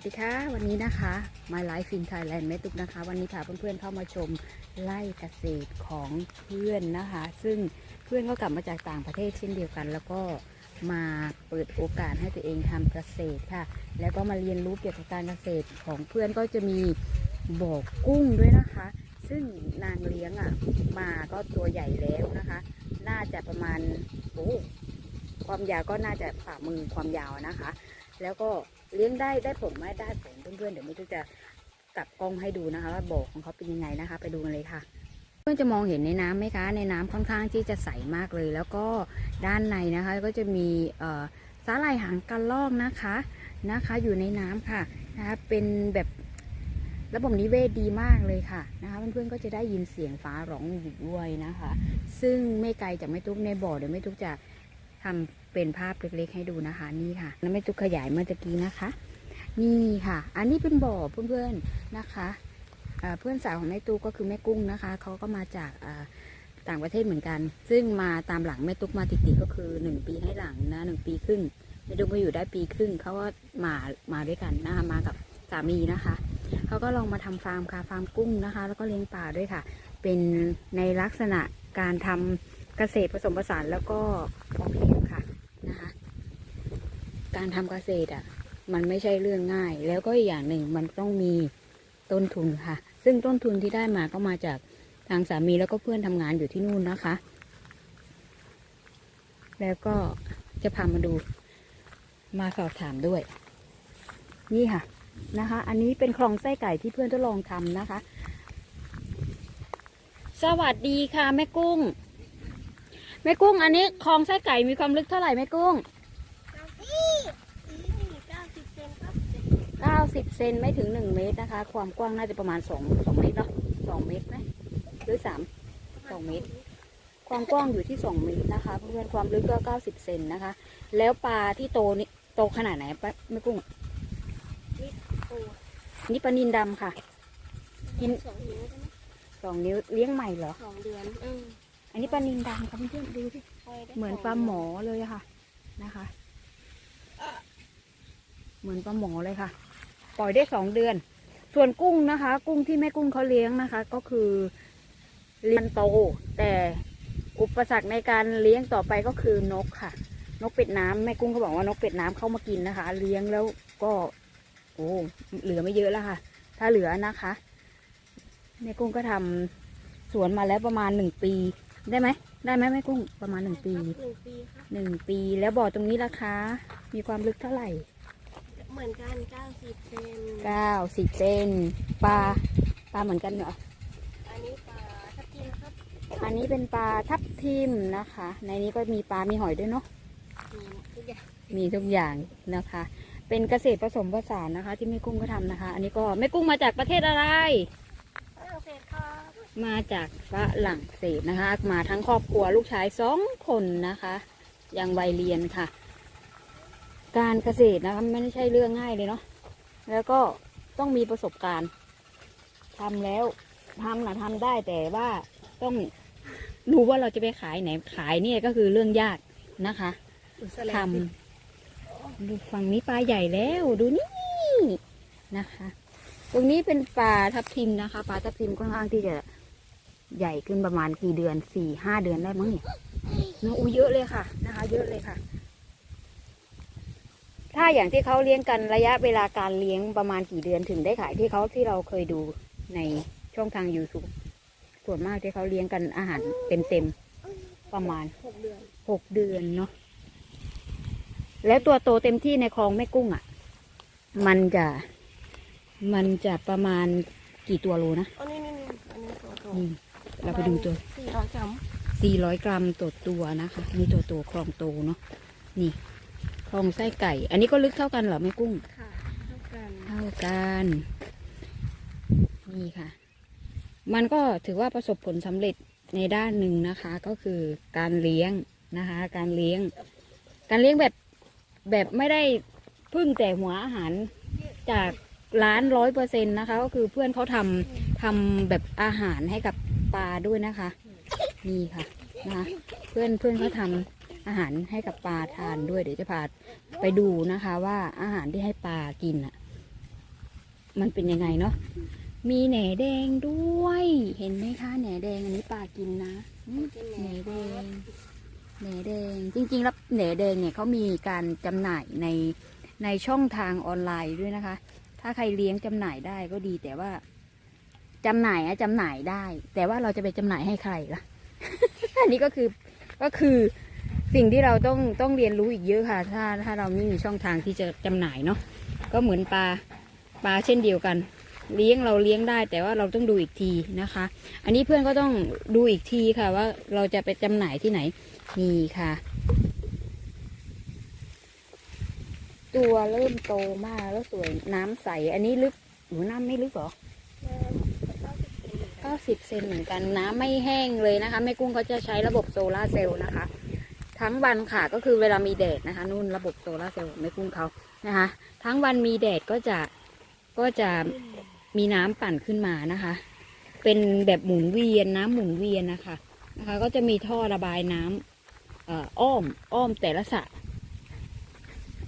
วัสดีค่ะ วันนี้นะคะ My Life in Thailand แม่ตุ๊กนะคะ วันนี้พาเพื่อนๆเข้ามาชมไร่เกษตรของเพื่อนนะคะ ซึ่งเพื่อนก็กลับมาจากต่างประเทศเช่นเดียวกัน แล้วก็มาเปิดโอกาสให้ตัวเองทำเกษตรค่ะ แล้วก็มาเรียนรู้เกี่ยวกับการเกษตรของเพื่อนก็จะมีบ่อกุ้งด้วยนะคะ ซึ่งนางเลี้ยงอะมาก็ตัวใหญ่แล้วนะคะ น่าจะประมาณโอ้ความยาวก็น่าจะฝ่ามือความยาวนะคะ แล้วก็ เลี้ยงได้ได้ผลไหมได้ผลเพื่อนๆเดี๋ยวไม่ต้องจะกลับกล้องให้ดูนะคะว่าบ่อของเขาเป็นยังไงนะคะ ไปดูกันเลยค่ะเพื่อนจะมองเห็นในน้ำไหมคะ ในน้ำค่อนข้างที่จะใสมากเลย แล้วก็ด้านในนะคะก็จะมีเอ่อสาหร่ายหางกระรอกนะคะนะคะ อยู่ในน้ำค่ะนะคะเป็นแบบระบบนิเวศดีมากเลยค่ะนะคะเพื่อนๆก็จะได้ยินเสียงฟ้าร้องอยู่ด้วยนะคะ ซึ่งไม่ไกลจากแม่ตุ๊กในบ่อเดี๋ยวแม่ตุ๊กจะ ทำเป็นภาพเล็กๆ ให้ดูนะคะ นี่ค่ะแล้วแม่ตุ๊กขยายเมื่อกี้นะคะ นี่ค่ะ อันนี้เป็นบ่อเพื่อนๆนะคะเพื่อนสาวของแม่ตุ๊กก็คือแม่กุ้งนะคะเขาก็มาจากต่างประเทศเหมือนกัน ซึ่งมาตามหลังแม่ตุ๊กมาติดๆก็คือหนึ่งปีให้หลังนะหนึ่งปีครึ่งแม่ตุ๊กก็อยู่ได้ปีครึ่งเขาก็มามาด้วยกันนะคะมากับสามีนะคะเขาก็ลองมาทำฟาร์มค่ะฟาร์มกุ้งนะคะ แล้วก็เลี้ยงปลาด้วยค่ะ เป็นในลักษณะการทำ เกษตรผสมผสานแล้วก็พอเพียงค่ะนะคะการทำเกษตรอะมันไม่ใช่เรื่องง่าย แล้วก็อีกอย่างหนึ่งมันต้องมีต้นทุนค่ะ ซึ่งต้นทุนที่ได้มาก็มาจากทางสามีแล้วก็เพื่อนทำงานอยู่ที่นู่นนะคะ แล้วก็จะพามาดูมาสอบถามด้วย นี่ค่ะนะคะ อันนี้เป็นคลองไส้ไก่ที่เพื่อนทดลองทำนะคะ สวัสดีค่ะแม่กุ้ง แม่กุ้งอันนี้คลองไส้ไก่มีความลึกเท่าไหร่แม่กุ้งเก้าสิบเซนไม่ถึงหนึ่งเมตรนะคะ ความกว้างน่าจะประมาณสองสองเมตรเนาะสองเมตรไหมหรือสามสองเมตร ความกว้างอยู่ที่สองเมตรนะคะเพื่อนๆความลึกก็เก้าสิบเซนนะคะ แล้วปลาที่โตนี่โตขนาดไหนปะไม่กุ้งนี่ปลานินดำค่ะกินสองนิ้วใช่ไหมสองนิ้วเลี้ยงใหม่เหรอสองเดือนอืมอั นนี้ปลานินดำค่ะเพื่อนๆดูสิปล่ยได้เหมือนปลาหมอเลยอะค่ะนะคะ เหมือนปลาหมอเลยค่ะ ปล่อยได้สองเดือน ส่วนกุ้งนะคะ กุ้งที่แม่กุ้งเขาเลี้ยงนะคะ ก็คือเลี้ยงโต แต่อุปสรรคในการเลี้ยงต่อไปก็คือนกค่ะ นกเป็ดน้ำแม่กุ้งเขาบอกว่านกเป็ดน้ำเข้ามากินนะคะ เลี้ยงแล้วก็โอ้เหลือไม่เยอะแล้วค่ะ ถ้าเหลือนะคะแม่กุ้งก็ทำสวนมาแล้วประมาณหนึ่งปี ได้ไหมได้ไหมแม่กุ้งประมาณหนึ่งปีหนึ่งปีค่ะหนึ่งปีแล้วบ่อตรงนี้ราคามีความลึกเท่าไหร่เหมือนกันเก้าสิบเซนเก้าสิบเซนปลาปลาเหมือนกันเหรออันนี้ปลาทับทิมครับอันนี้เป็นปลาทับทิมนะคะ ในนี้ก็มีปลา มีหอยด้วยเนาะมีทุกอย่างมีทุกอย่างนะคะ เป็นเกษตรผสมผสานนะคะ ที่แม่กุ้งก็ทำนะคะ อันนี้ก็แม่กุ้งมาจากประเทศอะไรฝรั่งเศสครับ มาจากฝรั่งเศสนะคะ มาทั้งครอบครัวลูกชายสองคนนะคะ ยังวัยเรียนค่ะ การเกษตรนะคะไม่ใช่เรื่องง่ายเลยเนาะแล้วก็ต้องมีประสบการณ์ทำแล้วทำนะทำได้แต่ว่าต้องรู้ว่าเราจะไปขายไหนขายเนี่ยก็คือเรื่องยากนะคะทำดูฝั่งนี้ปลาใหญ่แล้วดูนี่นะคะ ตรงนี้เป็นปลาทับทิมนะคะปลาทับทิมค่อนข้างที่จะ ใหญ่ขึ้นประมาณกี่เดือนสี่ห้าเดือนได้มั้งเนี่ยเนอะอู้เยอะเลยค่ะนะคะ เยอะเลยค่ะ ถ้าอย่างที่เขาเลี้ยงกันระยะเวลาการเลี้ยงประมาณกี่เดือนถึงได้ขายที่เขาที่เราเคยดูในช่องทาง YouTube ส่วนมากที่เขาเลี้ยงกันอาหารเต็มๆประมาณหกเดือนหกเดือนเนาะแล้วตัวโตเต็มที่ในคลองแม่กุ้งอะ่ะ มันจะมันจะประมาณกี่ตัวโลนะอันนี้นี่นี่อันนี้ตัวโตนี่ เราไปดูตัวสี่ร้อยกรัม400กรัมต่อตัวนะคะนี่ตัวตัวคลองโตเนาะนี่คลองไส้ไก่ อันนี้ก็ลึกเท่ากันเหรอแม่กุ้งค่ะเท่ากันเท่ากันนี่ค่ะ มันก็ถือว่าประสบผลสำเร็จในด้านหนึ่งนะคะ ก็คือการเลี้ยงนะคะ การเลี้ยง การเลี้ยงแบบแบบไม่ได้พึ่งแต่หัวอาหารจากร้านร้อยเปอร์เซ็นต์นะคะ ก็คือเพื่อนเขาทำทำแบบอาหารให้กับ ปลาด้วยนะคะ นี่ค่ะนะคะ เพื่อนเพื่อนเขาทำอาหารให้กับปลาทานด้วยเดี๋ยวจะพาไปดูนะคะ ว่าอาหารที่ให้ปลากินอะ มันเป็นยังไงเนาะมีแหน่แดงด้วย เห็นไหมคะแหน่แดงอันนี้ปลากินนะอืมแหน่แดงแหน่แดงจริงๆแล้วแหน่แดงเนี่ยเขามีการจำหน่ายในในช่องทางออนไลน์ด้วยนะคะ ถ้าใครเลี้ยงจำหน่ายได้ก็ดีแต่ว่า จำหน่ายอะจำหน่ายได้ แต่ว่าเราจะไปจำหน่ายให้ใครล่ะ อันนี้ก็คือก็คือสิ่งที่เราต้องต้องเรียนรู้อีกเยอะค่ะ ถ้าถ้าเราไม่มีช่องทางที่จะจำหน่ายเนาะก็เหมือนปลาปลาเช่นเดียวกัน เลี้ยงเราเลี้ยงได้ แต่ว่าเราต้องดูอีกทีนะคะ อันนี้เพื่อนก็ต้องดูอีกทีค่ะ ว่าเราจะไปจำหน่ายที่ไหนนี่ค่ะ ตัวเริ่มโตมากแล้วสวยน้ำใส อันนี้ลึกหรือน้ำไม่ลึกหรอ 90เซนเหมือนกันน้ำไม่แห้งเลยนะคะแม่กุ้งเขาจะใช้ระบบโซลาเซลล์นะคะ ทั้งวันค่ะก็คือเวลามีแดดนะคะ นู่นระบบโซลาเซลล์แม่กุ้งเขานะคะ ทั้งวันมีแดดก็จะก็จะมีน้ำปั่นขึ้นมานะคะ เป็นแบบหมุนเวียนน้ำหมุนเวียนนะคะนะคะ ก็จะมีท่อระบายน้ำเอ่ออ้อมอ้อมแต่ละสระ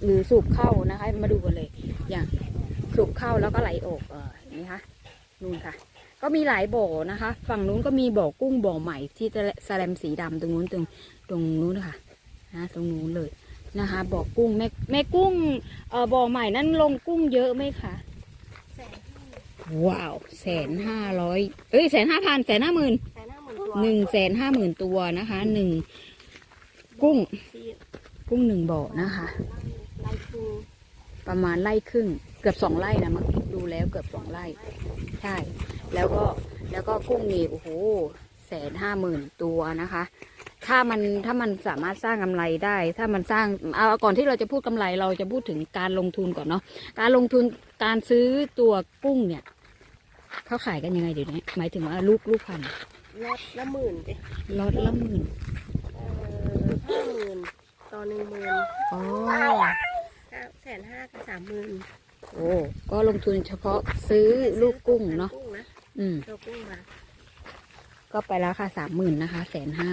หรือสูบเข้านะคะ มาดูกันเลย อย่างสูบเข้าแล้วก็ไหลออกเออเห็นไหมคะนู่นค่ะ ก็มีหลายบ่อนะคะ ฝั่งนู้นก็มีบ่อกุ้งบ่อใหม่ที่จะแสลมสีดำตรงนู้นตรงตรงนู้นค่ะนะตรงนู้นเลยนะคะบ่อกุ้งแม่แม่กุ้งเอ่อบ่อใหม่นั้นลงกุ้งเยอะไหมคะแสนว้าวแสนห้าร้อยเอ้ยแสนห้าพันแสนห้าหมื่นแสนห้าหมื่นตัวหนึ่งแสนห้าหมื่นตัวนะคะหนึ่งกุ้งที่กุ้งหนึ่งบ่อนะคะไล่คูประมาณไร่ครึ่งเกือบสองไร่นะมั้ง ดูแล้วเกือบสองไร่ ใช่ แล้วก็แล้วก็กุ้งนี่โอ้โหแสนห้าหมื่นตัวนะคะ ถ้ามันถ้ามันสามารถสร้างกำไรได้ ถ้ามันสร้างเอาก่อนที่เราจะพูดกำไรเราจะพูดถึงการลงทุนก่อนเนาะการลงทุนการซื้อตัวกุ้งเนี่ยเขาขายกันยังไงเดี๋ยวนี้หมายถึงว่าลูกลูกพันธุ์ลดละหมื่นดิล็อตละหมื่นเอ่อห้าหมื่นต่อหนึ่งหมื่นอ๋อเก้าแสนห้ากับสามหมื่น โอ้ก็ลงทุนเฉพาะซื้อลูกกุ้งเนาะกุ้งนะอืมตัวกุ้งมาก็ไปแล้วค่ะสามหมื่นนะคะแสนห้า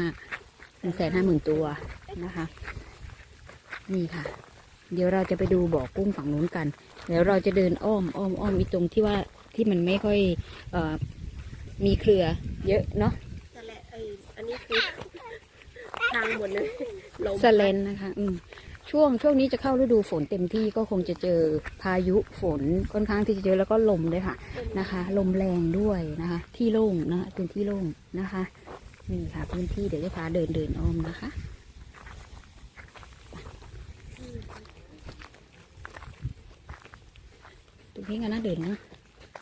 หนึ่งแสนห้าหมื่นตัวนะคะ นี่ค่ะ เดี๋ยวเราจะไปดูบ่อกุ้งฝั่งนู้นกัน เดี๋ยวเราจะเดินอ้อมอ้อมอ้อมอีตรงที่ว่าที่มันไม่ค่อยเอ่อมีเครือเยอะเนาะแต่แหละไออันนี้คือทางหมดเลยลมสเลนนะคะ อืม ช่วงช่วงนี้จะเข้าฤดูฝนเต็มที่ก็คงจะเจอพายุฝนค่อนข้างที่จะเยอะแล้วก็ลมด้วยค่ะนะคะ ลมแรงด้วยนะคะ ที่โล่งนะคะเป็นที่โล่งนะคะนี่ค่ะพื้นที่เดี๋ยวจะพาเดินเดินอ้อมนะคะตรงนี้กันนะเดินนะ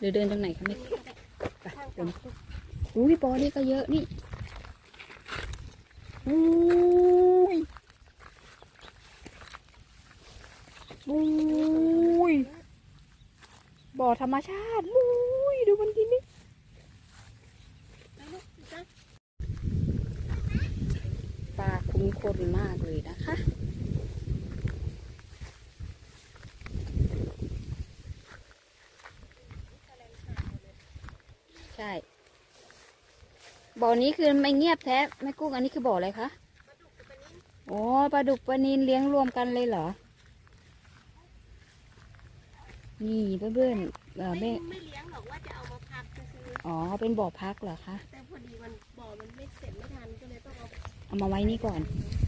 เดินเดินตรงไหนคะแม่ไปเดินอุ้ยปอนี่ก็เยอะนี่อุ้ยอุ้ย บ่อธรรมชาติอุ้ยดูมันกินนี่ปลาคุ้มคนมากเลยนะคะ ใช่ บ่อนี้คือไม่เงียบแท้แม่กุ้งอันนี้คือบ่ออะไรคะ โอ้ปลาดุกปลานินเลี้ยงรวมกันเลยเหรอ นี่เพื่อนๆเอ่อไม่แม่ไม่เลี้ยงหรอกว่าจะเอามาพักซื้ออ๋อเป็นบ่อพักเหรอคะๆแต่พอดีมันบ่อมันไม่เสร็จไม่ทันก็เลยต้องเอาเอามาไว้นี่ก่อน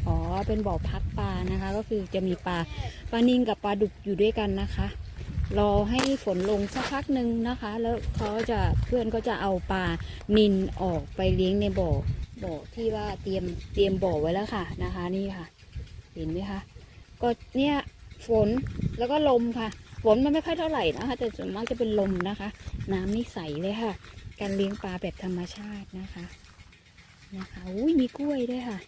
อ๋อเป็นบ่อพักปลานะคะ ก็คือจะมีปลาปลานินกับปลาดุกอยู่ด้วยกันนะคะรอให้ฝนลงสักพักหนึ่งนะคะ แล้วเขาจะเพื่อนก็จะเอาปลานินออกไปเลี้ยงในบ่อบ่อที่ว่าเตรียมเตรียมบ่อไว้แล้วค่ะนะคะ นี่ค่ะ เห็นไหมคะก็เนี่ยฝนแล้วก็ลมค่ะ ฝนมันไม่ค่อยเท่าไหร่นะคะ แต่ส่วนมากจะเป็นลมนะคะ น้ำนี่ใสเลยค่ะ การเลี้ยงปลาแบบธรรมชาตินะคะนะคะอุ้ยมีกล้วยด้วยค่ะ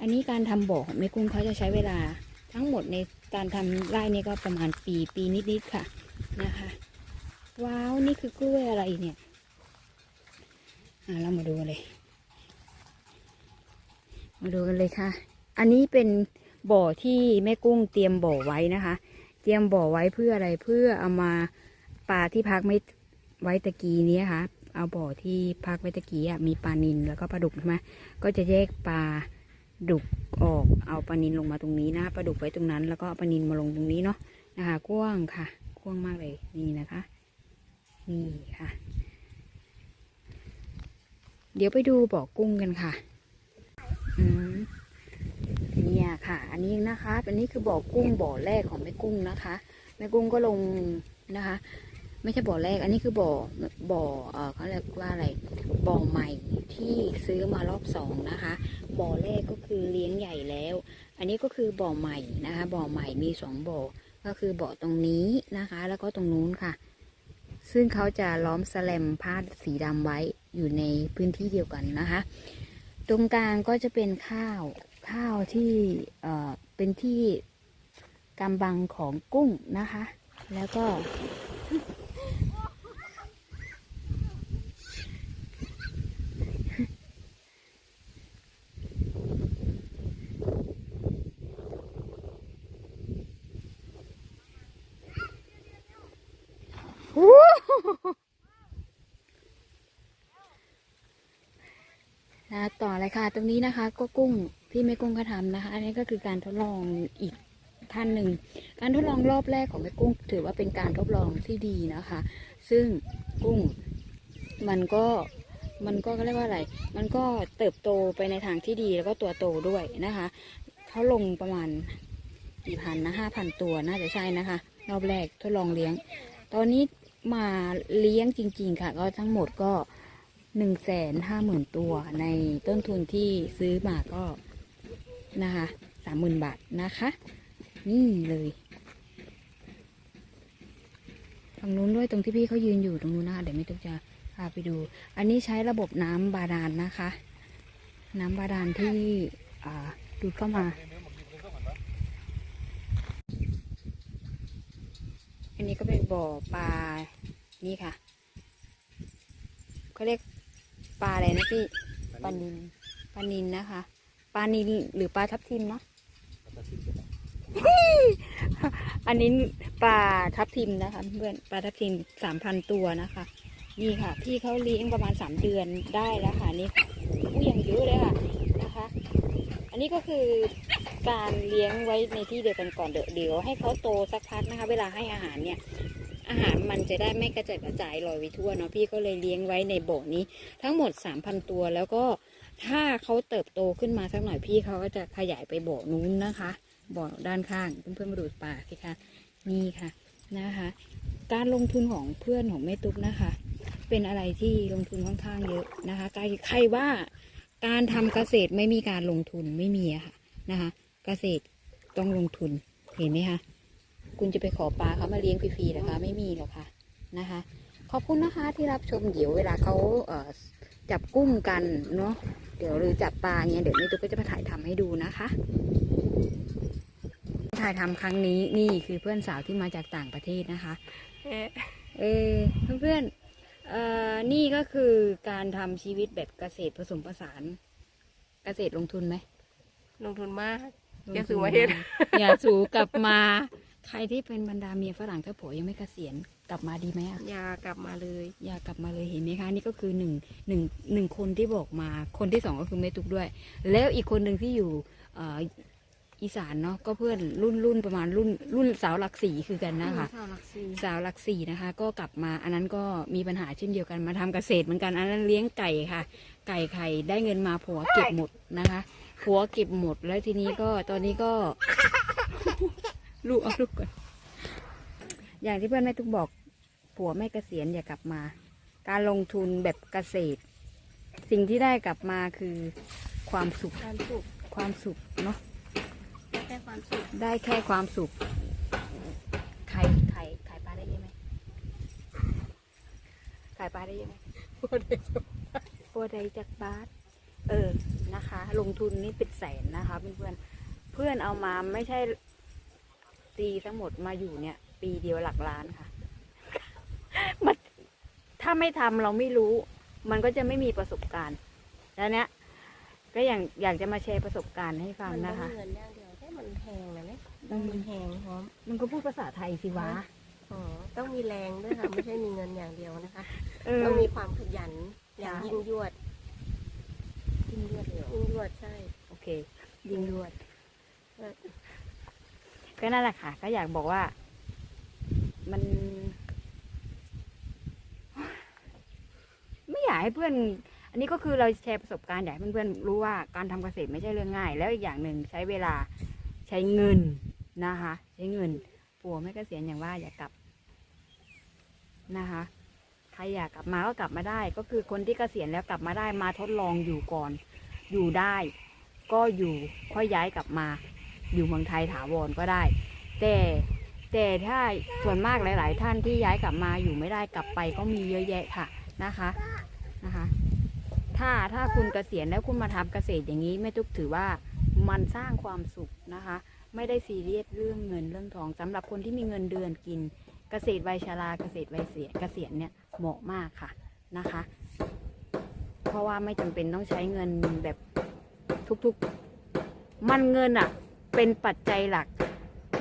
อันนี้การทำบ่อของแม่กุ้งเขาจะใช้เวลาทั้งหมดในการทำไร่นี่ก็ประมาณปีปีนิดๆค่ะนะคะ ว้าวนี่คือกล้วยอะไรเนี่ยอ่าเรามาดูกันเลย มาดูกันเลยค่ะ อันนี้เป็นบ่อที่แม่กุ้งเตรียมบ่อไว้นะคะ เตรียมบ่อไว้เพื่ออะไรเพื่อเอามาปลาที่พักไม่ไว้ตะกี้นี้ค่ะเอาบ่อที่พักไว้ตะกี้มีปลานินแล้วก็ปลาดุกใช่ไหมก็จะแยกปลาดุกออกเอาปลานินลงมาตรงนี้นะปลาดุกไว้ตรงนั้น แล้วก็ปลานินมาลงตรงนี้เนาะนะคะกว้างค่ะกว้างมากเลยนี่นะคะนี่ค่ะ เดี๋ยวไปดูบ่อกุ้งกันค่ะ อืม เนี่ยค่ะ อันนี้นะคะ อันนี้คือบ่อกุ้งบ่อแรกของแม่กุ้งนะคะ แม่กุ้งก็ลงนะคะ ไม่ใช่บ่อแรก อันนี้คือบ่อบ่อเออเขาเรียกว่าอะไรบ่อใหม่ที่ซื้อมารอบสองนะคะ บ่อแรกก็คือเลี้ยงใหญ่แล้ว อันนี้ก็คือบ่อใหม่นะคะ บ่อใหม่มีสองบ่อ ก็คือบ่อตรงนี้นะคะ แล้วก็ตรงนู้นค่ะ ซึ่งเขาจะล้อมแสลมผ้าสีดำไว้อยู่ในพื้นที่เดียวกันนะคะ ตรงกลางก็จะเป็นข้าว ข้าวที่เอ่อเป็นที่กำบังของกุ้งนะคะ แล้วก็ นะต่อเลยค่ะ ตรงนี้นะคะ ก็กุ้ง ที่แม่กุ้งก็ทำนะคะ อันนี้ก็คือการทดลองอีกขั้นหนึ่ง การทดลองรอบแรกของแม่กุ้ง ถือว่าเป็นการทดลองที่ดีนะคะ ซึ่งกุ้งมันก็มันก็เรียกว่าอะไร มันก็เติบโตไปในทางที่ดีแล้วก็ตัวโตด้วยนะคะเขาลงประมาณกี่พันนะห้าพันตัวน่าจะใช่นะคะ รอบแรกทดลองเลี้ยง ตอนนี้มาเลี้ยงจริง ๆ ค่ะ ก็ทั้งหมดก็หนึ่งแสนห้าหมื่นตัวในต้นทุนที่ซื้อมาก็ นะคะสามหมื่นบาทนะคะ นี่เลยฝั่งนู้นด้วยตรงที่พี่เขายืนอยู่ตรงนู้นนะคะเดี๋ยวไม่ต้องจะพาไปดู อันนี้ใช้ระบบน้ำบาดาลนนะคะ น้ำบาดาลที่อ่าดูดเข้ามา อันนี้ก็เป็นบ่อปลานี่ค่ะเขาเรียกปลาอะไรนะพี่ปลานินปลานินนะคะ ปลานินหรือปลาทับทิมเนาะอันนี้ปลาทับทิมนะคะเพื่อนปลาทับทิมสามพันตัวนะคะ นี่ค่ะ พี่เขาเลี้ยงประมาณสามเดือนได้แล้วค่ะนี่ค่ะผู้ยังเยอะเลยค่ะนะคะ อันนี้ก็คือการเลี้ยงไว้ในที่เดียวกันก่อนเดี๋ยวเดี๋ยวให้เขาโตสักพักนะคะ เวลาให้อาหารเนี่ย อาหารมันจะได้ไม่กระจัดกระจายลอยไปทั่วเนาะพี่ก็เลยเลี้ยงไว้ในบ่อนี้ ทั้งหมด3,000ตัวแล้วก็ ถ้าเขาเติบโตขึ้นมาสักหน่อยพี่เขาก็จะขยายไปบ่อนู้นนะคะ บ่อด้านข้างเพื่อนๆมาดูปลาสิคะนี่ค่ะนะคะ การลงทุนของเพื่อนของแม่ตุ๊กนะคะ เป็นอะไรที่ลงทุนค่อนข้างเยอะนะคะใครใครว่าการทำเกษตรไม่มีการลงทุนไม่มีอะค่ะนะคะ เกษตรต้องลงทุนเห็นไหมคะคุณจะไปขอปลาเขามาเลี้ยงฟรีๆเหรอคะไม่มีหรอกค่ะนะคะ ขอบคุณนะคะที่รับชมเดี๋ยวเวลาเขาเจับกุ้งกันเนาะ เดี๋ยวหรือจับปลาเงี้ยเดี๋ยวแม่ตุ๊กก็จะมาถ่ายทำให้ดูนะคะ ถ่ายทำครั้งนี้นี่คือเพื่อนสาวที่มาจากต่างประเทศนะคะ เอ๊ะเออเพื่อนๆเอ่อนี่ก็คือการทำชีวิตแบบเกษตรผสมผสาน เกษตรลงทุนไหมลงทุนมากลงอย่าทุนสู่ประเทศอย่าสูกลับมา ใครที่เป็นบรรดาเมียฝรั่งถ้าผัวยังไม่เกษียณ กลับมาดีไหมอะอย่ากลับมาเลย อย่ากลับมาเลยเห็นไหมคะ นี่ก็คือหนึ่งหนึ่งหนึ่งคนที่บอกมาคนที่สองก็คือแม่ตุ๊กด้วย แล้วอีกคนหนึ่งที่อยู่เอ่ออีสานเนาะก็เพื่อนรุ่นรุ่นประมาณรุ่นรุ่นสาวหลักสี่คือกันนะคะชาวหลักสี่สาวหลักสี่นะคะ ก็กลับมาอันนั้นก็มีปัญหาเช่นเดียวกันมาทำเกษตรเหมือนกันอันนั้นเลี้ยงไก่ค่ะ ไก่ไข่ได้เงินมาผัวเก็บหมดนะคะผัวเก็บหมดแล้วทีนี้ก็ตอนนี้ก็ ลูกเอาลูกก่อน อย่างที่เพื่อนแม่ทุกบอกผัวไม่เกษียณอย่ากลับมา การลงทุนแบบเกษตร สิ่งที่ได้กลับมาคือความสุขการสุขความสุขเนาะแค่ความสุขได้แค่ความสุขขายขายขายปลาได้เยอะไหมขายปลาได้เยอะไหมพูดได้จบโปรไดจากบาทเออนะคะ ลงทุนนี่เป็นแสนนะคะเพื่อนๆเพื่อนเอามาไม่ใช่ตีทั้งหมดมาอยู่เนี่ย ปีเดียวหลักล้านค่ะมันถ้าไม่ทำเราไม่รู้ มันก็จะไม่มีประสบการณ์ แล้วเนี้ยก็อย่างอยากจะมาแชร์ประสบการณ์ให้ฟังมันนะคะเงินอย่างเดียวแค่มันแพงนะเนี่ยอืมมันแพงพร้อมมันก็พูดภาษาไทยสิวะอ๋อต้องมีแรงด้วยค่ะไม่ใช่มีเงินอย่างเดียวนะคะเออต้องมีความขยันอย่างใช่ยิ่งยวดยิ่งยวดเลยเหรอยิ่งยวดใช่ โอเค ยิ่งยวดเออก็นั่นแหละค่ะ ก็อยากบอกว่า มัน ไม่อยากให้เพื่อน อันนี้ก็คือเราแชร์ประสบการณ์อยากให้เพื่อนๆรู้ว่าการทำเกษตรไม่ใช่เรื่องง่าย แล้วอีกอย่างหนึ่งใช้เวลาใช้เงินนะคะ ใช้เงินปัวไม่เกษียณอย่างว่าอย่ากลับนะคะใครอยากกลับมาก็กลับมาได้ ก็คือคนที่เกษียณแล้วกลับมาได้มาทดลองอยู่ก่อน อยู่ได้ ก็อยู่ค่อยย้ายกลับมา อยู่เมืองไทยถาวรก็ได้ แต่ แต่ถ้าส่วนมากหลาย ๆ ท่านที่ย้ายกลับมาอยู่ไม่ได้กลับไปก็มีเยอะแยะค่ะนะคะนะคะ ถ้าถ้าคุณเกษียณแล้วคุณมาทำเกษตรอย่างนี้แม่ตุ๊กถือว่ามันสร้างความสุขนะคะ ไม่ได้ซีเรียสเรื่องเงินเรื่องทองสำหรับคนที่มีเงินเดือนกิน เกษตรวัยชราเกษตรวัยเสียเกษียณเนี่ยเหมาะมากค่ะนะคะ เพราะว่าไม่จำเป็นต้องใช้เงินแบบทุกๆ มันเงินอะเป็นปัจจัยหลัก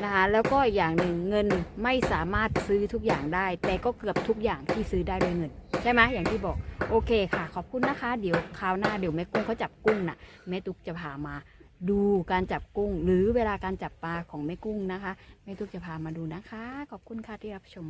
นะคะแล้วก็อีกอย่างหนึ่งเงินไม่สามารถซื้อทุกอย่างได้ แต่ก็เกือบทุกอย่างที่ซื้อได้ด้วยเงิน ใช่ไหมอย่างที่บอกโอเคค่ะ ขอบคุณนะคะ เดี๋ยวคราวหน้าเดี๋ยวแม่กุ้งเขาจับกุ้งน่ะแม่ตุ๊กจะพามาดูการจับกุ้ง หรือเวลาการจับปลาของแม่กุ้งนะคะแม่ตุ๊กจะพามาดูนะคะ ขอบคุณค่ะที่รับชม